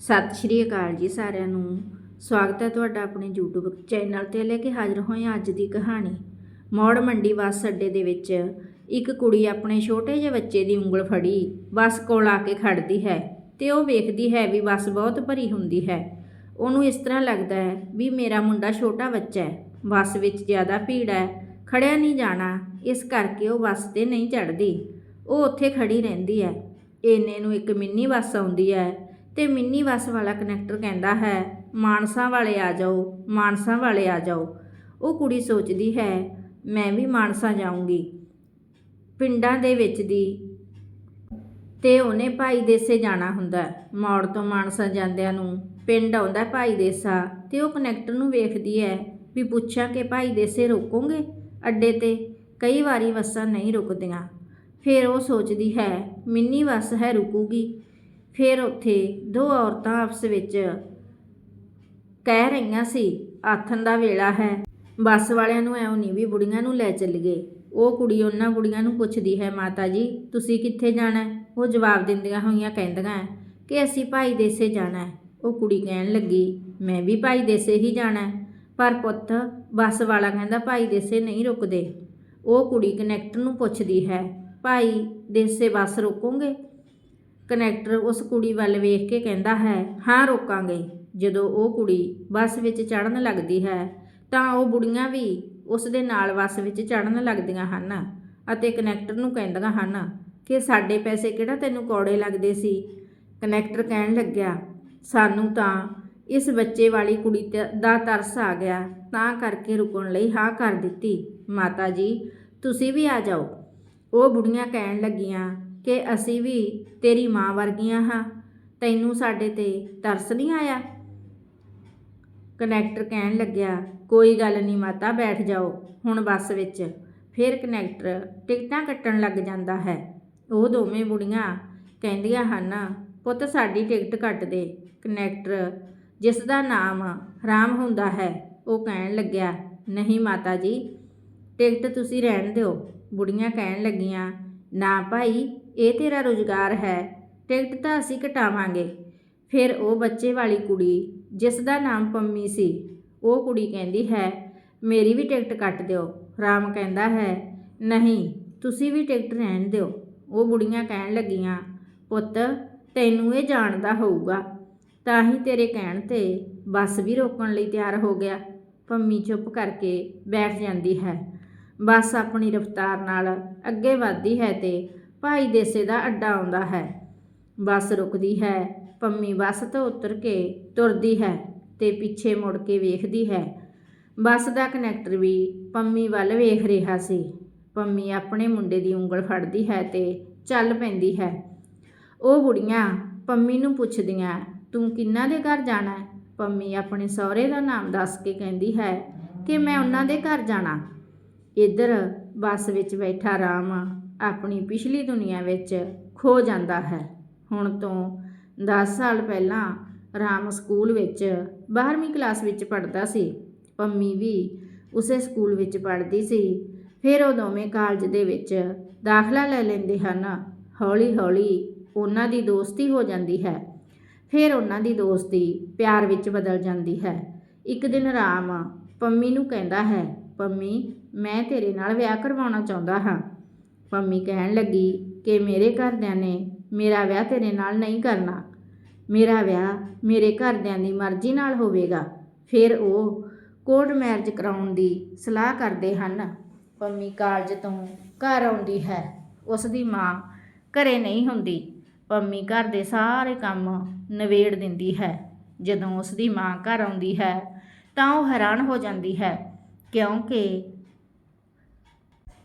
ਸਤਿ ਸ਼੍ਰੀ ਅਕਾਲ ਜੀ ਸਾਰਿਆਂ ਨੂੰ। ਸਵਾਗਤ ਹੈ ਤੁਹਾਡਾ ਆਪਣੇ YouTube ਚੈਨਲ ਤੇ ਲੈ ਕੇ ਹਾਜ਼ਰ ਹੋਏ ਹਾਂ ਅੱਜ ਦੀ ਕਹਾਣੀ। ਮੌੜ ਮੰਡੀ ਬੱਸ ਅੱਡੇ ਦੇ ਵਿੱਚ ਇੱਕ ਕੁੜੀ ਆਪਣੇ ਛੋਟੇ ਜਿਹੇ ਬੱਚੇ ਦੀ ਉਂਗਲ ਫੜੀ, ਬੱਸ ਕੋਲ ਆ ਕੇ ਖੜਦੀ ਹੈ ਤੇ ਉਹ ਵੇਖਦੀ ਹੈ ਵੀ ਬੱਸ ਬਹੁਤ ਭਰੀ ਹੁੰਦੀ ਹੈ। ਉਹਨੂੰ ਇਸ ਤਰ੍ਹਾਂ ਲੱਗਦਾ ਹੈ ਵੀ ਮੇਰਾ ਮੁੰਡਾ ਛੋਟਾ ਬੱਚਾ ਹੈ, ਬੱਸ ਵਿੱਚ ਜ਼ਿਆਦਾ ਭੀੜ ਹੈ, ਖੜਿਆ ਨਹੀਂ ਜਾਣਾ, ਇਸ ਕਰਕੇ ਉਹ ਬੱਸ ਤੇ ਨਹੀਂ ਚੜ੍ਹਦੀ। ਉਹ ਉੱਥੇ ਖੜੀ ਰਹਿੰਦੀ ਹੈ। ਇੰਨੇ ਨੂੰ ਇੱਕ ਮਿੰਨੀ ਬੱਸ ਆਉਂਦੀ ਹੈ ਤੇ ਮਿੰਨੀ ਬੱਸ ਵਾਲਾ ਕਨੈਕਟਰ ਕਹਿੰਦਾ ਹੈ, ਮਾਨਸਾ ਵਾਲੇ ਆ ਜਾਓ, ਮਾਨਸਾ ਵਾਲੇ ਆ ਜਾਓ। ਉਹ ਕੁੜੀ ਸੋਚਦੀ ਹੈ, ਮੈਂ ਵੀ ਮਾਨਸਾ ਜਾਊਂਗੀ। ਪਿੰਡਾਂ ਦੇ ਵਿੱਚ ਦੀ ਤੇ ਉਹਨੇ ਭਾਈ ਦੇਸੇ ਜਾਣਾ ਹੁੰਦਾ। ਹੈ। ਮੌੜ ਤੋਂ ਮਾਨਸਾ ਜਾਂਦਿਆਂ ਨੂੰ ਪਿੰਡ ਆਉਂਦਾ ਭਾਈ ਦੇਸਾ ਤੇ ਉਹ ਕਨੈਕਟਰ ਨੂੰ ਵੇਖਦੀ ਹੈ ਵੀ ਪੁੱਛਾਂ ਕਿ, ਭਾਈ ਦੇਸੇ ਰੋਕੋਗੇ? ਅੱਡੇ ਤੇ ਕਈ ਵਾਰੀ ਬੱਸਾਂ ਨਹੀਂ ਰੁਕਦੀਆਂ। ਫਿਰ ਉਹ ਸੋਚਦੀ ਹੈ, ਮਿੰਨੀ ਬੱਸ ਹੈ, ਰੁਕੂਗੀ। ਫਿਰ ਉੱਥੇ ਦੋ ਔਰਤਾਂ ਆਪਸ ਵਿੱਚ ਕਹਿ ਰਹੀਆਂ ਸੀ, ਆਥਣ ਦਾ ਵੇਲਾ ਹੈ। ਬੱਸ ਵਾਲਿਆਂ ਨੂੰ ਐਉਂ ਨਹੀਂ ਵੀ ਬੁੜੀਆਂ ਨੂੰ ਲੈ ਚੱਲੀਏ ਉਹ ਕੁੜੀ ਉਹਨਾਂ ਬੁੜੀਆਂ ਨੂੰ ਪੁੱਛਦੀ ਹੈ, ਮਾਤਾ ਜੀ, ਤੁਸੀਂ ਕਿੱਥੇ ਜਾਣਾ? ਉਹ ਜਵਾਬ ਦਿੰਦੀਆਂ ਹੋਈਆਂ ਕਹਿੰਦੀਆਂ ਹੈ ਕਿ ਅਸੀਂ ਭਾਈ ਦੇਸੇ ਜਾਣਾ ਉਹ ਕੁੜੀ ਕਹਿਣ ਲੱਗੀ, ਮੈਂ ਵੀ ਭਾਈ ਦੇਸੇ ਹੀ ਜਾਣਾ ਪਰ ਪੁੱਤ, ਬੱਸ ਵਾਲਾ ਕਹਿੰਦਾ, ਭਾਈ ਦੇਸੇ ਨਹੀਂ ਰੁਕਦੇ। ਉਹ ਕੁੜੀ ਕਨੈਕਟਰ ਨੂੰ ਪੁੱਛਦੀ ਹੈ, ਭਾਈ ਦੇਸੇ ਬੱਸ ਰੋਕੋਗੇ? ਕਨੈਕਟਰ ਉਸ ਕੁੜੀ ਵੱਲ ਵੇਖ ਕੇ ਕਹਿੰਦਾ ਹੈ, ਹਾਂ, ਰੋਕਾਂਗੇ। ਜਦੋਂ ਉਹ ਕੁੜੀ ਬੱਸ ਵਿੱਚ ਚੜਨ ਲੱਗਦੀ ਹੈ, ਤਾਂ ਉਹ ਬੁੜੀਆਂ ਵੀ ਉਸ ਦੇ ਨਾਲ ਬੱਸ ਵਿੱਚ ਚੜਨ ਲੱਗਦੀਆਂ ਹਨ ਅਤੇ ਕਨੈਕਟਰ ਨੂੰ ਕਹਿੰਦੀਆਂ ਹਨ ਕਿ ਸਾਡੇ ਪੈਸੇ ਕਿਹੜਾ ਤੈਨੂੰ ਕੌੜੇ ਲੱਗਦੇ ਸੀ? ਕਨੈਕਟਰ ਕਹਿਣ ਲੱਗਿਆ, ਸਾਨੂੰ ਤਾਂ ਇਸ ਬੱਚੇ ਵਾਲੀ ਕੁੜੀ ਤੇ- ਦਾ ਤਰਸ ਆ ਗਿਆ। ਤਾਂ ਕਰਕੇ ਰੁਕਣ ਲਈ ਹਾਂ ਕਰ ਦਿੱਤੀ। ਮਾਤਾ ਜੀ, ਤੁਸੀਂ ਵੀ ਆ ਜਾਓ। ਉਹ ਬੁੜੀਆਂ ਕਹਿਣ ਲੱਗੀਆਂ ਕਿ ਅਸੀਂ ਵੀ ਤੇਰੀ ਮਾਂ ਵਰਗੀਆਂ ਹਾਂ। ਤੈਨੂੰ ਸਾਡੇ ਤੇ ਤਰਸ ਨਹੀਂ ਆਇਆ? ਕਨੈਕਟਰ ਕਹਿਣ ਲੱਗਿਆ, ਕੋਈ ਗੱਲ ਨਹੀਂ ਮਾਤਾ, ਬੈਠ ਜਾਓ। ਹੁਣ ਬੱਸ ਵਿੱਚ। ਫਿਰ ਕਨੈਕਟਰ ਟਿਕਟਾਂ ਕੱਟਣ ਲੱਗ ਜਾਂਦਾ ਹੈ। ਉਹ ਦੋਵੇਂ ਬੁੜੀਆਂ ਕਹਿੰਦੀਆਂ ਹਨ, ਪੁੱਤ, ਸਾਡੀ ਟਿਕਟ ਕੱਟ ਦੇ। ਕਨੈਕਟਰ, ਜਿਸ ਦਾ ਨਾਮ ਰਾਮ ਹੁੰਦਾ ਹੈ। ਉਹ ਕਹਿਣ ਲੱਗਿਆ, ਨਹੀਂ ਮਾਤਾ ਜੀ, ਟਿਕਟ ਤੁਸੀਂ ਰਹਿਣ ਦਿਓ। ਬੁੜੀਆਂ ਕਹਿਣ ਲੱਗੀਆਂ, ਨਾ ਭਾਈ ਇਹ ਤੇਰਾ ਰੁਜ਼ਗਾਰ ਹੈ, ਟਿਕਟ ਤਾਂ ਅਸੀਂ ਕਟਾਵਾਂਗੇ। ਫਿਰ ਉਹ ਬੱਚੇ ਵਾਲੀ ਕੁੜੀ, ਜਿਸ ਦਾ ਨਾਮ ਪੰਮੀ ਸੀ, ਉਹ ਕੁੜੀ ਕਹਿੰਦੀ ਹੈ, ਮੇਰੀ ਵੀ ਟਿਕਟ ਕੱਟ ਦਿਓ। ਰਾਮ ਕਹਿੰਦਾ ਹੈ, ਨਹੀਂ, ਤੁਸੀਂ ਵੀ ਟਿਕਟ ਰਹਿਣ ਦਿਓ। ਉਹ ਬੁੜੀਆਂ ਕਹਿਣ ਲੱਗੀਆਂ, ਪੁੱਤ, ਤੈਨੂੰ ਇਹ ਜਾਣਦਾ ਹੋਊਗਾ। ਤਾਂ ਹੀ ਤੇਰੇ ਕਹਿਣ ਤੇ ਬੱਸ ਵੀ ਰੋਕਣ ਲਈ ਤਿਆਰ ਹੋ ਗਿਆ। ਪੰਮੀ ਚੁੱਪ ਕਰਕੇ ਬੈਠ ਜਾਂਦੀ ਹੈ। ਬੱਸ ਆਪਣੀ ਰਫ਼ਤਾਰ ਨਾਲ ਅੱਗੇ ਵੱਧਦੀ ਹੈ ਤੇ ਭਾਈ ਦੇਸੇ ਦਾ ਅੱਡਾ ਆਉਂਦਾ ਹੈ। ਬੱਸ ਰੁਕਦੀ ਹੈ। ਪੰਮੀ ਬੱਸ ਤੋਂ ਉਤਰ ਕੇ ਤੁਰਦੀ ਹੈ ਤੇ ਪਿੱਛੇ ਮੁੜ ਕੇ ਵੇਖਦੀ ਹੈ। ਬੱਸ ਦਾ ਕਨੈਕਟਰ ਵੀ ਪੰਮੀ ਵੱਲ ਵੇਖ ਰਿਹਾ ਸੀ। ਪੰਮੀ ਆਪਣੇ ਮੁੰਡੇ ਦੀ ਉਂਗਲ ਫੜਦੀ ਹੈ ਤੇ ਚੱਲ ਪੈਂਦੀ ਹੈ। ਉਹ ਬੁੜੀਆਂ ਪੰਮੀ ਨੂੰ ਪੁੱਛਦੀਆਂ, ਤੂੰ ਕਿੰਨਾ ਦੇ ਘਰ ਜਾਣਾ? ਹੈ ਪੰਮੀ ਆਪਣੇ ਸਹੁਰੇ ਦਾ ਨਾਮ ਦੱਸ ਕੇ ਕਹਿੰਦੀ ਹੈ ਕਿ ਮੈਂ ਉਹਨਾਂ ਦੇ ਘਰ ਜਾਣਾ। ਇੱਧਰ ਬੱਸ ਵਿੱਚ ਬੈਠਾ ਰਾਮ ਆਪਣੀ ਪਿਛਲੀ ਦੁਨੀਆ ਵਿੱਚ ਖੋ ਜਾਂਦਾ ਹੈ। ਹੁਣ ਤੋਂ 10 ਸਾਲ ਪਹਿਲਾਂ ਰਾਮ ਸਕੂਲ ਵਿੱਚ 12ਵੀਂ ਕਲਾਸ ਵਿੱਚ ਪੜ੍ਹਦਾ ਸੀ। ਪੰਮੀ ਵੀ ਉਸੇ ਸਕੂਲ ਵਿੱਚ ਪੜ੍ਹਦੀ ਸੀ। ਫਿਰ ਉਹ ਦੋਵੇਂ ਕਾਲਜ ਦੇ ਵਿੱਚ ਦਾਖਲਾ ਲੈ ਲੈਂਦੇ ਹਨ। ਹੌਲੀ-ਹੌਲੀ ਉਹਨਾਂ ਦੀ ਦੋਸਤੀ ਹੋ ਜਾਂਦੀ ਹੈ। ਫਿਰ ਉਹਨਾਂ ਦੀ ਦੋਸਤੀ ਪਿਆਰ ਵਿੱਚ ਬਦਲ ਜਾਂਦੀ ਹੈ। ਇੱਕ ਦਿਨ ਰਾਮ ਪੰਮੀ ਨੂੰ ਕਹਿੰਦਾ ਹੈ, ਪੰਮੀ, ਮੈਂ ਤੇਰੇ ਨਾਲ ਵਿਆਹ ਕਰਵਾਉਣਾ ਚਾਹੁੰਦਾ ਹਾਂ। ਪੰਮੀ ਕਹਿਣ ਲੱਗੀ ਕਿ ਮੇਰੇ ਘਰਦਿਆਂ ਨੇ ਮੇਰਾ ਵਿਆਹ ਤੇਰੇ ਨਾਲ ਨਹੀਂ ਕਰਨਾ। ਮੇਰਾ ਵਿਆਹ ਮੇਰੇ ਘਰਦਿਆਂ ਦੀ ਮਰਜ਼ੀ ਨਾਲ ਹੋਵੇਗਾ। ਫਿਰ ਉਹ ਕੋਰਟ ਮੈਰਿਜ ਕਰਾਉਣ ਦੀ ਸਲਾਹ ਕਰਦੇ ਹਨ। ਪੰਮੀ ਕਾਲਜ ਤੋਂ ਘਰ ਆਉਂਦੀ ਹੈ। ਉਸ ਦੀ ਮਾਂ ਘਰੇ ਨਹੀਂ ਹੁੰਦੀ। ਪੰਮੀ ਘਰ ਦੇ ਸਾਰੇ ਕੰਮ ਨਵੇੜ ਦਿੰਦੀ ਹੈ। ਜਦੋਂ ਉਸ ਦੀ ਮਾਂ ਘਰ ਆਉਂਦੀ ਹੈ ਤਾਂ ਉਹ ਹੈਰਾਨ ਹੋ ਜਾਂਦੀ ਹੈ ਕਿਉਂਕਿ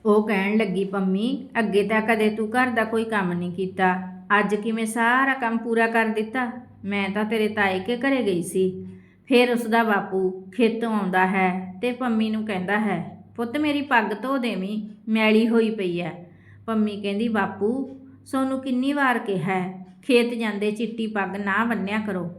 ਉਹ ਕਹਿਣ ਲੱਗੀ, ਪੰਮੀ, ਅੱਗੇ ਤਾਂ ਕਦੇ ਤੂੰ ਘਰ ਦਾ ਕੋਈ ਕੰਮ ਨਹੀਂ ਕੀਤਾ। ਅੱਜ ਕਿਵੇਂ ਸਾਰਾ ਕੰਮ ਪੂਰਾ ਕਰ ਦਿੱਤਾ? ਮੈਂ ਤਾਂ ਤੇਰੇ ਤਾਏ ਕੇ ਘਰੇ ਗਈ ਸੀ। ਫਿਰ ਉਸ ਦਾ ਬਾਪੂ ਖੇਤੋਂ ਆਉਂਦਾ ਹੈ ਤੇ ਪੰਮੀ ਨੂੰ ਕਹਿੰਦਾ ਹੈ, ਪੁੱਤ, ਮੇਰੀ ਪੱਗ ਧੋ ਦੇਵੀਂ, ਮੈਲੀ ਹੋਈ ਪਈ ਐ। ਪੰਮੀ ਕਹਿੰਦੀ, ਬਾਪੂ, ਸੋਨੂੰ ਕਿੰਨੀ ਵਾਰ ਕਿਹਾ, ਖੇਤ ਜਾਂਦੇ ਚਿੱਟੀ ਪੱਗ ਨਾ ਬੰਨਿਆ ਕਰੋ।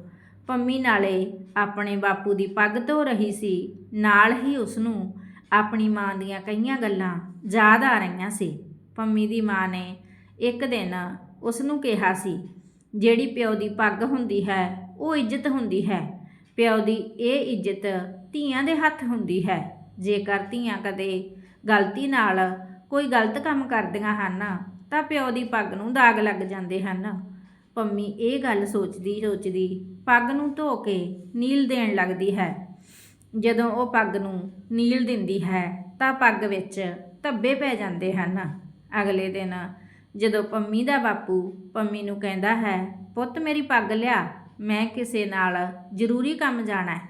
ਪੰਮੀ ਨਾਲੇ ਆਪਣੇ ਬਾਪੂ ਦੀ ਪੱਗ ਧੋ ਰਹੀ ਸੀ, ਨਾਲ ਹੀ ਉਸ ਨੂੰ ਆਪਣੀ ਮਾਂ ਦੀਆਂ ਕਈਆਂ ਗੱਲਾਂ ਯਾਦ ਆ ਰਹੀਆਂ ਸੀ। ਪੰਮੀ ਦੀ ਮਾਂ ਨੇ ਇੱਕ ਦਿਨ ਉਸ ਨੂੰ ਕਿਹਾ ਸੀ, ਜਿਹੜੀ ਪਿਓ ਦੀ ਪੱਗ ਹੁੰਦੀ ਹੈ, ਉਹ ਇੱਜ਼ਤ ਹੁੰਦੀ ਹੈ। ਪਿਓ ਦੀ ਇਹ ਇੱਜ਼ਤ ਧੀਆਂ ਦੇ ਹੱਥ ਹੁੰਦੀ ਹੈ। ਜੇਕਰ ਧੀਆਂ ਕਦੇ ਗਲਤੀ ਨਾਲ ਕੋਈ ਗਲਤ ਕੰਮ ਕਰਦੀਆਂ ਹਨ, ਤਾਂ ਪਿਓ ਦੀ ਪੱਗ ਨੂੰ ਦਾਗ ਲੱਗ ਜਾਂਦੇ ਹਨ। ਪੰਮੀ ਇਹ ਗੱਲ ਸੋਚਦੀ ਸੋਚਦੀ ਪੱਗ ਨੂੰ ਧੋ ਕੇ ਨੀਲ ਦੇਣ ਲੱਗਦੀ ਹੈ। ਜਦੋਂ ਉਹ ਪੱਗ ਨੂੰ ਨੀਲ ਦਿੰਦੀ ਹੈ, ਤਾਂ ਪੱਗ ਵਿੱਚ ਧੱਬੇ ਪੈ ਜਾਂਦੇ ਹਨ। ਅਗਲੇ ਦਿਨ ਜਦੋਂ ਪੰਮੀ ਦਾ ਬਾਪੂ ਪੰਮੀ ਨੂੰ ਕਹਿੰਦਾ ਹੈ, ਪੁੱਤ, ਮੇਰੀ ਪੱਗ ਲਿਆ, ਮੈਂ ਕਿਸੇ ਨਾਲ ਜ਼ਰੂਰੀ ਕੰਮ ਜਾਣਾ ਹੈ।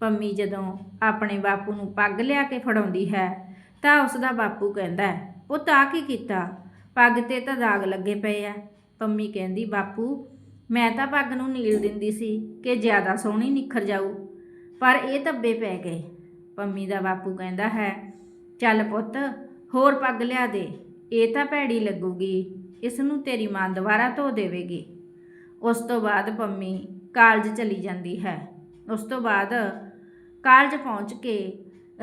ਪੰਮੀ ਜਦੋਂ ਆਪਣੇ ਬਾਪੂ ਨੂੰ ਪੱਗ ਲਿਆ ਕੇ ਫੜਾਉਂਦੀ ਹੈ, ਤਾਂ ਉਸ ਦਾ ਬਾਪੂ ਕਹਿੰਦਾ ਹੈ, ਪੁੱਤ ਆ ਕੀ ਕੀਤਾ? ਪੱਗ ਤੇ ਤਾਂ ਦਾਗ ਲੱਗੇ ਪਏ ਆ। ਪੰਮੀ ਕਹਿੰਦੀ, ਬਾਪੂ, ਮੈਂ ਤਾਂ ਪੱਗ ਨੂੰ ਨੀਲ ਦਿੰਦੀ ਸੀ ਕਿ ਜ਼ਿਆਦਾ ਸੋਹਣੀ ਨਿਖਰ ਜਾਊ। ਪਰ ਇਹ ਧੱਬੇ ਪੈ ਗਏ। ਪੰਮੀ ਦਾ ਬਾਪੂ ਕਹਿੰਦਾ ਹੈ, ਚੱਲ ਪੁੱਤ, ਹੋਰ ਪੱਗ ਲਿਆ ਦੇ, ਇਹ ਤਾਂ ਭੈੜੀ ਲੱਗੂਗੀ, ਇਸ ਨੂੰ ਤੇਰੀ ਮਾਂ ਦੁਬਾਰਾ ਧੋ ਦੇਵੇਗੀ। ਉਸ ਤੋਂ ਬਾਅਦ ਪੰਮੀ ਕਾਲਜ ਚਲੀ ਜਾਂਦੀ ਹੈ। ਉਸ ਤੋਂ ਬਾਅਦ ਕਾਲਜ ਪਹੁੰਚ ਕੇ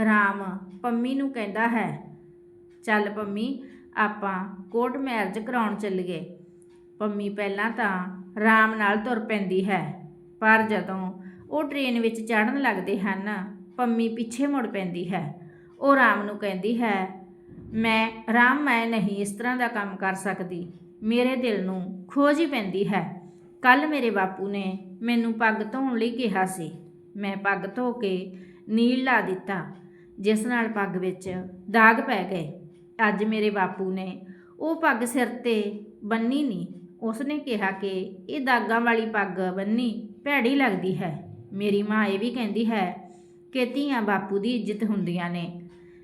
ਰਾਮ ਪੰਮੀ ਨੂੰ ਕਹਿੰਦਾ ਹੈ, ਚੱਲ ਪੰਮੀ, ਆਪਾਂ ਕੋਰਟ ਮੈਰਿਜ ਕਰਾਉਣ ਚੱਲੀਏ। ਪੰਮੀ ਪਹਿਲਾਂ ਤਾਂ ਰਾਮ ਨਾਲ ਤੁਰ ਪੈਂਦੀ ਹੈ, ਪਰ ਜਦੋਂ ਉਹ ਟ੍ਰੇਨ ਵਿੱਚ ਚੜ੍ਹਨ ਲੱਗਦੇ ਹਨ। ਪੰਮੀ ਪਿੱਛੇ ਮੁੜ ਪੈਂਦੀ ਹੈ। ਉਹ ਰਾਮ ਨੂੰ ਕਹਿੰਦੀ ਹੈ, ਮੈਂ, ਰਾਮ, ਮੈਂ ਨਹੀਂ ਇਸ ਤਰ੍ਹਾਂ ਦਾ ਕੰਮ ਕਰ ਸਕਦੀ। ਮੇਰੇ ਦਿਲ ਨੂੰ ਖੋਜ ਹੀ ਪੈਂਦੀ ਹੈ। ਕੱਲ ਮੇਰੇ ਬਾਪੂ ਨੇ ਮੈਨੂੰ ਪੱਗ ਧੋਣ ਲਈ ਕਿਹਾ ਸੀ। ਮੈਂ ਪੱਗ ਧੋ ਕੇ ਨੀਲ ਲਾ ਦਿੱਤਾ, ਜਿਸ ਨਾਲ ਪੱਗ ਵਿੱਚ ਦਾਗ ਪੈ ਗਏ। ਅੱਜ ਮੇਰੇ ਬਾਪੂ ਨੇ ਉਹ ਪੱਗ ਸਿਰ ਤੇ ਬੰਨੀ ਨਹੀਂ ਉਸਨੇ ਕਿਹਾ ਕਿ ਇਹ ਦਾਗਾਂ ਵਾਲੀ ਪੱਗ ਬੰਨੀ ਭੈੜੀ ਲੱਗਦੀ ਹੈ। ਮੇਰੀ ਮਾਂ ਇਹ ਵੀ ਕਹਿੰਦੀ ਹੈ ਕਿ ਧੀਆਂ ਬਾਪੂ ਦੀ ਇੱਜ਼ਤ ਹੁੰਦੀਆਂ ਨੇ।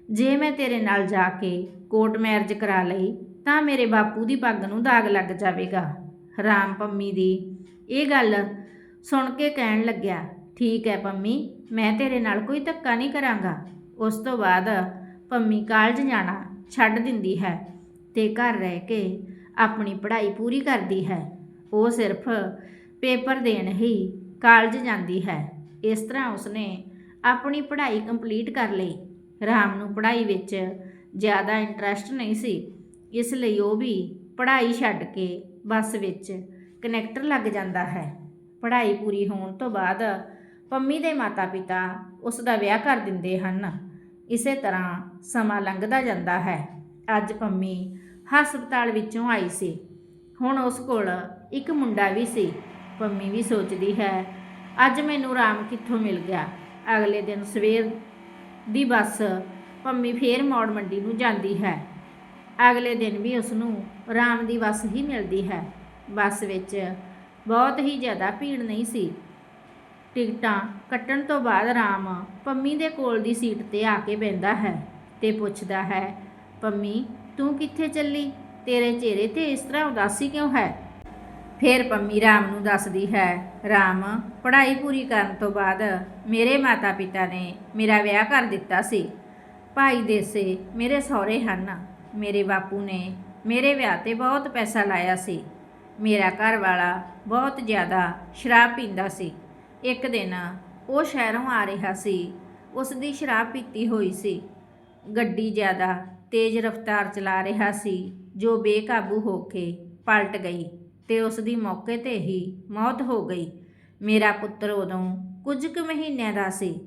ਜੇ ਮੈਂ ਤੇਰੇ ਨਾਲ ਜਾ ਕੇ ਕੋਰਟ ਮੈਰਿਜ ਕਰਾ ਲਈ, ਤਾਂ ਮੇਰੇ ਬਾਪੂ ਦੀ ਪੱਗ ਨੂੰ ਦਾਗ ਲੱਗ ਜਾਵੇਗਾ। ਰਾਮ ਪੰਮੀ ਦੀ ਇਹ ਗੱਲ ਸੁਣ ਕੇ ਕਹਿਣ ਲੱਗਿਆ, ਠੀਕ ਹੈ ਪੰਮੀ, ਮੈਂ ਤੇਰੇ ਨਾਲ ਕੋਈ ਧੱਕਾ ਨਹੀਂ ਕਰਾਂਗਾ। ਉਸ ਤੋਂ ਬਾਅਦ ਪੰਮੀ ਕਾਲਜ ਜਾਣਾ ਛੱਡ ਦਿੰਦੀ ਹੈ ਤੇ ਘਰ ਰਹਿ ਕੇ ਆਪਣੀ ਪੜ੍ਹਾਈ ਪੂਰੀ ਕਰਦੀ ਹੈ। ਉਹ ਸਿਰਫ ਪੇਪਰ ਦੇਣ ਹੀ ਕਾਲਜ ਜਾਂਦੀ ਹੈ। ਇਸ ਤਰ੍ਹਾਂ ਉਸਨੇ ਆਪਣੀ ਪੜ੍ਹਾਈ ਕੰਪਲੀਟ ਕਰ ਲਈ। ਰਾਮ ਨੂੰ ਪੜ੍ਹਾਈ ਵਿੱਚ ਜ਼ਿਆਦਾ ਇੰਟਰਸਟ ਨਹੀਂ ਸੀ। ਇਸ ਲਈ ਉਹ ਵੀ ਪੜ੍ਹਾਈ ਛੱਡ ਕੇ ਬੱਸ ਵਿੱਚ ਕਨੈਕਟਰ ਲੱਗ ਜਾਂਦਾ ਹੈ। ਪੜ੍ਹਾਈ ਪੂਰੀ ਹੋਣ ਤੋਂ ਬਾਅਦ ਪੰਮੀ ਦੇ ਮਾਤਾ-ਪਿਤਾ ਉਸ ਦਾ ਵਿਆਹ ਕਰ ਦਿੰਦੇ ਹਨ। ਇਸੇ ਤਰ੍ਹਾਂ ਸਮਾਂ ਲੰਘਦਾ ਜਾਂਦਾ ਹੈ। ਅੱਜ ਪੰਮੀ ਹਸਪਤਾਲ ਵਿੱਚੋਂ ਆਈ ਸੀ। ਹੁਣ ਉਸ ਕੋਲ ਇੱਕ ਮੁੰਡਾ ਵੀ ਸੀ। ਪੰਮੀ ਵੀ ਸੋਚਦੀ ਹੈ, ਅੱਜ ਮੈਨੂੰ ਰਾਮ ਕਿੱਥੋਂ ਮਿਲ ਗਿਆ? ਅਗਲੇ ਦਿਨ ਸਵੇਰ ਦੀ ਬੱਸ, ਪੰਮੀ ਫੇਰ ਮੌੜ ਮੰਡੀ ਨੂੰ ਜਾਂਦੀ ਹੈ। ਅਗਲੇ ਦਿਨ ਵੀ ਉਸ ਨੂੰ ਰਾਮ ਦੀ ਬੱਸ ਹੀ ਮਿਲਦੀ ਹੈ। ਬੱਸ ਵਿੱਚ ਬਹੁਤ ਹੀ ਜ਼ਿਆਦਾ ਭੀੜ ਨਹੀਂ ਸੀ। ਟਿਕਟਾਂ ਕੱਟਣ ਤੋਂ ਬਾਅਦ ਰਾਮ ਪੰਮੀ ਦੇ ਕੋਲ ਦੀ ਸੀਟ ਤੇ ਆ ਕੇ ਬੈੰਦਾ ਹੈ ਤੇ ਪੁੱਛਦਾ ਹੈ, ਪੰਮੀ, ਤੂੰ ਕਿੱਥੇ ਚੱਲੀ? ਤੇਰੇ ਚਿਹਰੇ ਤੇ ਇਸ ਤਰ੍ਹਾਂ ਉਦਾਸੀ ਕਿਉਂ ਹੈ? ਫਿਰ ਪੰਮੀ ਰਾਮ ਨੂੰ ਦੱਸਦੀ ਹੈ, ਰਾਮ, ਪੜ੍ਹਾਈ ਪੂਰੀ ਕਰਨ ਤੋਂ ਬਾਅਦ ਮੇਰੇ ਮਾਤਾ-ਪਿਤਾ ਨੇ ਮੇਰਾ ਵਿਆਹ ਕਰ ਦਿੱਤਾ ਸੀ। ਭਾਈ ਦੇਸੇ, ਮੇਰੇ ਸਹੁਰੇ ਹਨ। ਮੇਰੇ ਬਾਪੂ ਨੇ ਮੇਰੇ ਵਿਆਹ ਤੇ ਬਹੁਤ ਪੈਸਾ ਲਾਇਆ ਸੀ। ਮੇਰਾ ਘਰ ਵਾਲਾ ਬਹੁਤ ਜ਼ਿਆਦਾ ਸ਼ਰਾਬ ਪੀਂਦਾ ਸੀ। ਇੱਕ ਦਿਨ ਉਹ ਸ਼ਹਿਰੋਂ ਆ ਰਿਹਾ ਸੀ। ਉਸ ਦੀ ਸ਼ਰਾਬ ਪੀਤੀ ਹੋਈ ਸੀ। ਗੱਡੀ ਜ਼ਿਆਦਾ ਤੇਜ਼ ਰਫ਼ਤਾਰ ਚਲਾ ਰਿਹਾ ਸੀ, ਜੋ ਬੇਕਾਬੂ ਹੋ ਕੇ ਪਲਟ ਗਈ। ਤੇ ਉਸ ਦੀ ਮੌਕੇ ਤੇ ਹੀ ਮੌਤ ਹੋ ਗਈ। ਮੇਰਾ ਪੁੱਤਰ ਉਦੋਂ ਕੁਝ ਕੁ ਮਹੀਨਿਆਂ ਦਾ ਸੀ।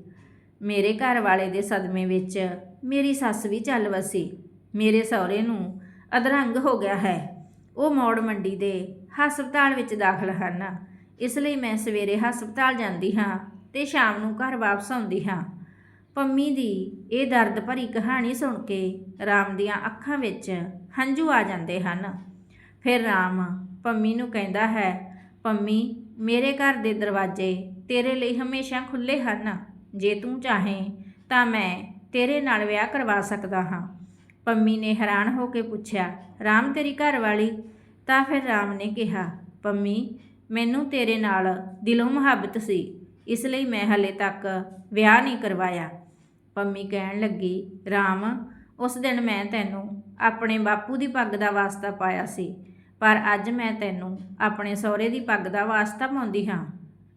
ਮੇਰੇ ਘਰ ਵਾਲੇ ਦੇ ਸਦਮੇ ਵਿੱਚ ਮੇਰੀ ਸੱਸ ਵੀ ਚੱਲ ਵਸੀ। ਮੇਰੇ ਸਹੁਰੇ ਨੂੰ ਅਧਰੰਗ ਹੋ ਗਿਆ ਹੈ। ਉਹ ਮੌੜ ਮੰਡੀ ਦੇ ਹਸਪਤਾਲ ਵਿੱਚ ਦਾਖਲ ਹਨ। ਇਸ ਲਈ ਮੈਂ ਸਵੇਰੇ ਹਸਪਤਾਲ ਜਾਂਦੀ ਹਾਂ ਤੇ ਸ਼ਾਮ ਨੂੰ ਘਰ ਵਾਪਸ ਆਉਂਦੀ ਹਾਂ। ਪੰਮੀ ਦੀ ਇਹ ਦਰਦ ਭਰੀ ਕਹਾਣੀ ਸੁਣ ਕੇ ਰਾਮ ਦੀਆਂ ਅੱਖਾਂ ਵਿੱਚ ਹੰਝੂ ਆ ਜਾਂਦੇ ਹਨ। ਫਿਰ ਰਾਮ ਪੰਮੀ ਨੂੰ ਕਹਿੰਦਾ ਹੈ, ਪੰਮੀ, ਮੇਰੇ ਘਰ ਦੇ ਦਰਵਾਜ਼ੇ ਤੇਰੇ ਲਈ ਹਮੇਸ਼ਾ ਖੁੱਲੇ ਹਨ। ਜੇ ਤੂੰ ਚਾਹੇ ਤਾਂ ਮੈਂ ਤੇਰੇ ਨਾਲ ਵਿਆਹ ਕਰਵਾ ਸਕਦਾ ਹਾਂ। ਪੰਮੀ ਨੇ ਹੈਰਾਨ ਹੋ ਕੇ ਪੁੱਛਿਆ, ਰਾਮ ਤੇਰੀ ਘਰ ਵਾਲੀ ਤਾਂ ਫਿਰ ਰਾਮ ਨੇ ਕਿਹਾ, ਪੰਮੀ, ਮੈਨੂੰ ਤੇਰੇ ਨਾਲ ਦਿਲੋਂ ਮੁਹੱਬਤ ਸੀ, ਇਸ ਲਈ ਮੈਂ ਹਲੇ ਤੱਕ ਵਿਆਹ ਨਹੀਂ ਕਰਵਾਇਆ। ਪੰਮੀ ਕਹਿਣ ਲੱਗੀ, ਰਾਮ, ਉਸ ਦਿਨ ਮੈਂ ਤੈਨੂੰ ਆਪਣੇ ਬਾਪੂ ਦੀ ਪੱਗ ਦਾ ਵਾਸਤਾ ਪਾਇਆ ਸੀ। ਪਰ ਅੱਜ ਮੈਂ ਤੈਨੂੰ ਆਪਣੇ ਸਹੁਰੇ ਦੀ ਪੱਗ ਦਾ ਵਾਸਤਾ ਪਾਉਂਦੀ ਹਾਂ।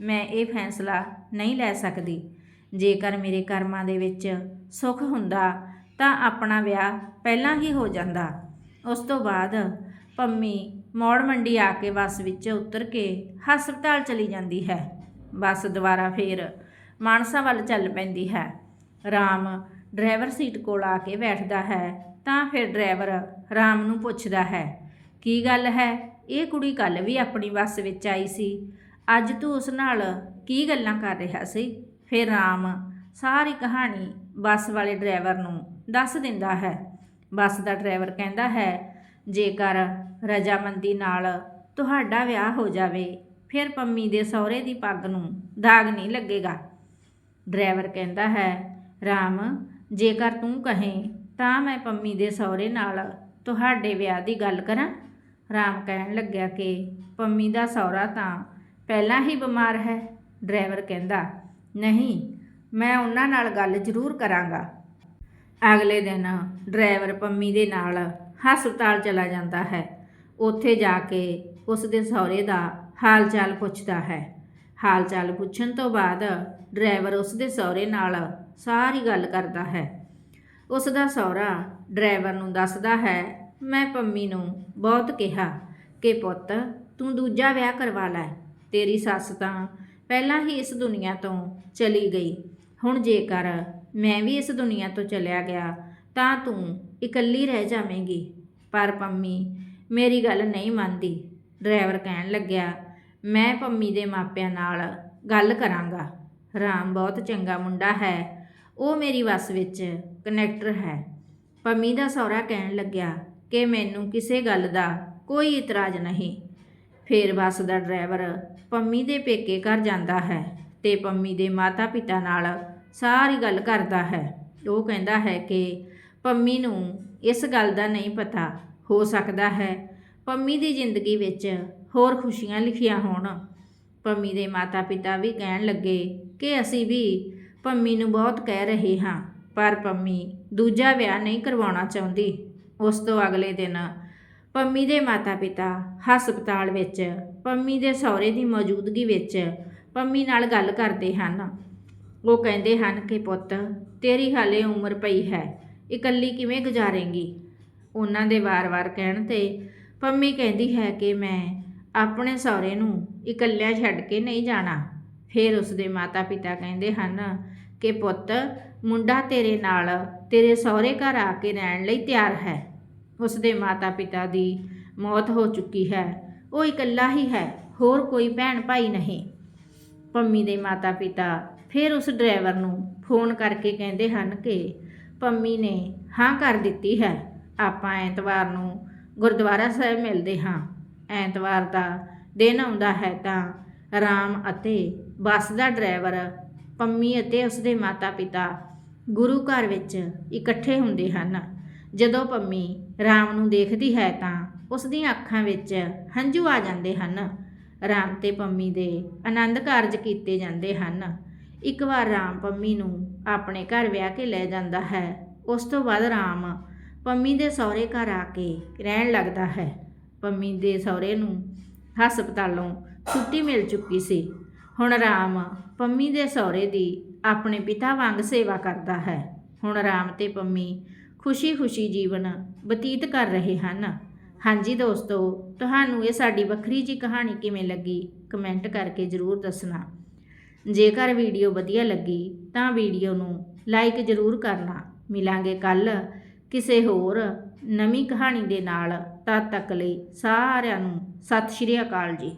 ਮੈਂ ਇਹ ਫੈਸਲਾ ਨਹੀਂ ਲੈ ਸਕਦੀ। ਜੇਕਰ ਮੇਰੇ ਕਰਮਾਂ ਦੇ ਵਿੱਚ ਸੁੱਖ ਹੁੰਦਾ, ਤਾਂ ਆਪਣਾ ਵਿਆਹ ਪਹਿਲਾਂ ਹੀ ਹੋ ਜਾਂਦਾ। ਉਸ ਤੋਂ ਬਾਅਦ ਪੰਮੀ ਮੌੜ ਮੰਡੀ ਆ ਕੇ ਬੱਸ ਵਿੱਚ ਉਤਰ ਕੇ ਹਸਪਤਾਲ ਚਲੀ ਜਾਂਦੀ ਹੈ। ਬੱਸ ਦੁਬਾਰਾ ਫੇਰ ਮਾਨਸਾ ਵੱਲ ਚੱਲ ਪੈਂਦੀ ਹੈ। ਰਾਮ ਡਰਾਈਵਰ ਸੀਟ ਕੋਲ ਆ ਕੇ ਬੈਠਦਾ ਹੈ, ਤਾਂ ਫਿਰ ਡਰਾਈਵਰ ਰਾਮ ਨੂੰ ਪੁੱਛਦਾ ਹੈ ਕੀ ਗੱਲ ਹੈ? ਇਹ ਕੁੜੀ ਕੱਲ ਵੀ ਆਪਣੀ ਬੱਸ ਵਿੱਚ ਆਈ ਸੀ। ਅੱਜ ਤੂੰ ਉਸ ਨਾਲ ਕੀ ਗੱਲਾਂ ਕਰ ਰਿਹਾ ਸੀ? ਫਿਰ ਰਾਮ ਸਾਰੀ ਕਹਾਣੀ ਬੱਸ ਵਾਲੇ ਡਰਾਈਵਰ ਨੂੰ ਦੱਸ ਦਿੰਦਾ ਹੈ। ਬੱਸ ਦਾ ਡਰਾਈਵਰ ਕਹਿੰਦਾ ਹੈ, ਜੇਕਰ ਰਜਾਮੰਦੀ ਨਾਲ ਤੁਹਾਡਾ ਵਿਆਹ ਹੋ ਜਾਵੇ, ਫਿਰ ਪੰਮੀ ਦੇ ਸਹੁਰੇ ਦੀ ਪੱਗ ਨੂੰ ਦਾਗ ਨਹੀਂ ਲੱਗੇਗਾ। ਡਰਾਈਵਰ ਕਹਿੰਦਾ ਹੈ, ਰਾਮ, ਜੇਕਰ ਤੂੰ ਕਹੇ ਤਾਂ ਮੈਂ ਪੰਮੀ ਦੇ ਸਹੁਰੇ ਨਾਲ ਤੁਹਾਡੇ ਵਿਆਹ ਦੀ ਗੱਲ ਕਰਾਂ। ਰਾਮ ਕਹਿਣ ਲੱਗਿਆ ਕਿ ਪੰਮੀ ਦਾ ਸਹੁਰਾ ਤਾਂ ਪਹਿਲਾਂ ਹੀ ਬਿਮਾਰ ਹੈ, ਡਰਾਈਵਰ ਕਹਿੰਦਾ। ਨਹੀਂ, ਮੈਂ ਉਹਨਾਂ ਨਾਲ ਗੱਲ ਜ਼ਰੂਰ ਕਰਾਂਗਾ। ਅਗਲੇ ਦਿਨ ਡਰਾਈਵਰ ਪੰਮੀ ਦੇ ਨਾਲ ਹਸਪਤਾਲ ਚਲਾ ਜਾਂਦਾ ਹੈ। ਉੱਥੇ ਜਾ ਕੇ ਉਸ ਦੇ ਸਹੁਰੇ ਦਾ ਹਾਲ ਚਾਲ ਪੁੱਛਦਾ ਹੈ। ਹਾਲ ਚਾਲ ਪੁੱਛਣ ਤੋਂ ਬਾਅਦ ਡਰਾਈਵਰ ਉਸ ਦੇ ਸਹੁਰੇ ਨਾਲ ਸਾਰੀ ਗੱਲ ਕਰਦਾ ਹੈ। ਉਸ ਦਾ ਸਹੁਰਾ ਡਰਾਈਵਰ ਨੂੰ ਦੱਸਦਾ ਹੈ ਮੈਂ ਪੰਮੀ ਨੂੰ ਬਹੁਤ ਕਿਹਾ ਕਿ ਪੁੱਤ, ਤੂੰ ਦੂਜਾ ਵਿਆਹ ਕਰਵਾ ਲੈ। ਤੇਰੀ ਸੱਸ ਤਾਂ ਪਹਿਲਾਂ ਹੀ ਇਸ ਦੁਨੀਆ ਤੋਂ ਚਲੀ ਗਈ। ਹੁਣ ਜੇਕਰ ਮੈਂ ਵੀ ਇਸ ਦੁਨੀਆ ਤੋਂ ਚਲਿਆ ਗਿਆ, ਤਾਂ ਤੂੰ ਇਕੱਲੀ ਰਹਿ ਜਾਵੇਂਗੀ। ਪਰ ਪੰਮੀ, ਮੇਰੀ ਗੱਲ ਨਹੀਂ ਮੰਨਦੀ। ਡਰਾਈਵਰ ਕਹਿਣ ਲੱਗਿਆ, ਮੈਂ ਪੰਮੀ ਦੇ ਮਾਪਿਆਂ ਨਾਲ ਗੱਲ ਕਰਾਂਗਾ। ਰਾਮ ਬਹੁਤ ਚੰਗਾ ਮੁੰਡਾ ਹੈ। ਉਹ ਮੇਰੀ ਵੱਸ ਵਿੱਚ ਕਨੈਕਟਰ ਹੈ। ਪੰਮੀ ਦਾ ਸਹੁਰਾ ਕਹਿਣ ਲੱਗਿਆ ਕਿ ਮੈਨੂੰ ਕਿਸੇ ਗੱਲ ਦਾ ਕੋਈ ਇਤਰਾਜ਼ ਨਹੀਂ। ਫੇਰ ਬੱਸ ਦਾ ਡਰਾਈਵਰ ਪੰਮੀ ਦੇ ਪੇਕੇ ਘਰ ਜਾਂਦਾ ਹੈ ਤੇ ਪੰਮੀ ਦੇ ਮਾਤਾ ਪਿਤਾ ਨਾਲ ਸਾਰੀ ਗੱਲ ਕਰਦਾ ਹੈ। ਉਹ ਕਹਿੰਦਾ ਹੈ ਕਿ ਪੰਮੀ ਨੂੰ ਇਸ ਗੱਲ ਦਾ ਨਹੀਂ ਪਤਾ, ਹੋ ਸਕਦਾ ਹੈ ਪੰਮੀ ਦੀ ਜ਼ਿੰਦਗੀ ਵਿੱਚ ਹੋਰ ਖੁਸ਼ੀਆਂ ਲਿਖੀਆਂ ਹੋਣ। ਪੰਮੀ ਦੇ ਮਾਤਾ ਪਿਤਾ ਵੀ ਕਹਿਣ ਲੱਗੇ ਕਿ ਅਸੀਂ ਵੀ ਪੰਮੀ ਨੂੰ ਬਹੁਤ ਕਹਿ ਰਹੇ ਹਾਂ, ਪਰ ਪੰਮੀ ਦੂਜਾ ਵਿਆਹ ਨਹੀਂ ਕਰਵਾਉਣਾ ਚਾਹੁੰਦੀ। ਉਸ ਤੋਂ ਅਗਲੇ ਦਿਨ ਪੰਮੀ ਦੇ ਮਾਤਾ-ਪਿਤਾ ਹਸਪਤਾਲ ਵਿੱਚ, ਪੰਮੀ ਦੇ ਸਹੁਰੇ ਦੀ ਮੌਜੂਦਗੀ ਵਿੱਚ ਪੰਮੀ ਨਾਲ ਗੱਲ ਕਰਦੇ ਹਨ। ਉਹ ਕਹਿੰਦੇ ਹਨ ਕਿ, ਪੁੱਤ, ਤੇਰੀ ਹਾਲੇ ਉਮਰ ਪਈ ਹੈ, ਇਕੱਲੀ ਕਿਵੇਂ ਗੁਜ਼ਾਰੇਂਗੀ? ਉਹਨਾਂ ਦੇ ਵਾਰ-ਵਾਰ ਕਹਿਣ ਤੇ ਪੰਮੀ ਕਹਿੰਦੀ ਹੈ ਕਿ ਮੈਂ ਆਪਣੇ ਸਹੁਰੇ ਨੂੰ ਇਕੱਲਿਆਂ ਛੱਡ ਕੇ ਨਹੀਂ ਜਾਣਾ। ਫਿਰ ਉਸ ਦੇ ਮਾਤਾ-ਪਿਤਾ ਕਹਿੰਦੇ ਹਨ ਕਿ, ਪੁੱਤ, ਮੁੰਡਾ ਤੇਰੇ ਨਾਲ ਤੇਰੇ ਸਹੁਰੇ ਘਰ ਆ ਕੇ ਰਹਿਣ ਲਈ ਤਿਆਰ ਹੈ। ਉਸ ਦੇ ਮਾਤਾ-ਪਿਤਾ ਦੀ ਮੌਤ ਹੋ ਚੁੱਕੀ ਹੈ। ਉਹ ਇਕੱਲਾ ਹੀ ਹੈ, ਹੋਰ ਕੋਈ ਭੈਣ ਭਾਈ ਨਹੀਂ। ਪੰਮੀ ਦੇ ਮਾਤਾ-ਪਿਤਾ ਫਿਰ ਉਸ ਡਰਾਈਵਰ ਨੂੰ ਫੋਨ ਕਰਕੇ ਕਹਿੰਦੇ ਹਨ ਕਿ ਪੰਮੀ ਨੇ ਹਾਂ ਕਰ ਦਿੱਤੀ ਹੈ। ਆਪਾਂ ਐਤਵਾਰ ਨੂੰ ਗੁਰਦੁਆਰਾ ਸਾਹਿਬ ਮਿਲਦੇ ਹਾਂ। ਐਤਵਾਰ ਦਾ ਦਿਨ ਆਉਂਦਾ ਹੈ ਤਾਂ ਰਾਮ ਅਤੇ ਬੱਸ ਦਾ ਡਰਾਈਵਰ ਪੰਮੀ ਅਤੇ ਉਸਦੇ ਮਾਤਾ-ਪਿਤਾ ਗੁਰੂ ਘਰ ਵਿੱਚ ਇਕੱਠੇ ਹੁੰਦੇ ਹਨ। ਜਦੋਂ ਪੰਮੀ ਰਾਮ ਨੂੰ ਦੇਖਦੀ ਹੈ ਤਾਂ ਉਸ ਦੀਆਂ ਅੱਖਾਂ ਵਿੱਚ ਹੰਝੂ ਆ ਜਾਂਦੇ ਹਨ। ਰਾਮ ਤੇ ਪੰਮੀ ਦੇ ਆਨੰਦ ਕਾਰਜ ਕੀਤੇ ਜਾਂਦੇ ਹਨ। ਇੱਕ ਵਾਰ ਰਾਮ ਪੰਮੀ ਨੂੰ ਆਪਣੇ ਘਰ ਵਿਆਹ ਕੇ ਲੈ ਜਾਂਦਾ ਹੈ। ਉਸ ਤੋਂ ਬਾਅਦ ਰਾਮ ਪੰਮੀ ਦੇ ਸਹੁਰੇ ਘਰ ਆ ਕੇ ਰਹਿਣ ਲੱਗਦਾ ਹੈ। ਪੰਮੀ ਦੇ ਸਹੁਰੇ ਨੂੰ ਹਸਪਤਾਲੋਂ ਛੁੱਟੀ ਮਿਲ ਚੁੱਕੀ ਸੀ। ਹੁਣ ਰਾਮ ਪੰਮੀ ਦੇ ਸਹੁਰੇ ਦੀ ਆਪਣੇ ਪਿਤਾ ਵਾਂਗ ਸੇਵਾ ਕਰਦਾ ਹੈ। ਹੁਣ ਰਾਮ ਤੇ ਪੰਮੀ ਖੁਸ਼ੀ-ਖੁਸ਼ੀ ਜੀਵਨ ਬਤੀਤ ਕਰ ਰਹੇ ਹਨ। ਹਾਂਜੀ ਦੋਸਤੋ, ਤੁਹਾਨੂੰ ਇਹ ਸਾਡੀ ਵੱਖਰੀ ਜੀ ਕਹਾਣੀ ਕਿਵੇਂ ਲੱਗੀ, ਕਮੈਂਟ ਕਰਕੇ ਜ਼ਰੂਰ ਦੱਸਣਾ। ਜੇਕਰ ਵੀਡੀਓ ਵਧੀਆ ਲੱਗੀ, ਤਾਂ ਵੀਡੀਓ ਨੂੰ ਲਾਈਕ ਜ਼ਰੂਰ ਕਰਨਾ। ਮਿਲਾਂਗੇ ਕੱਲ ਕਿਸੇ ਹੋਰ ਨਵੀਂ ਕਹਾਣੀ ਦੇ ਨਾਲ। ਤਦ ਤੱਕ ਲਈ ਸਾਰਿਆਂ ਨੂੰ ਸਤਿ ਸ਼੍ਰੀ ਅਕਾਲ ਜੀ।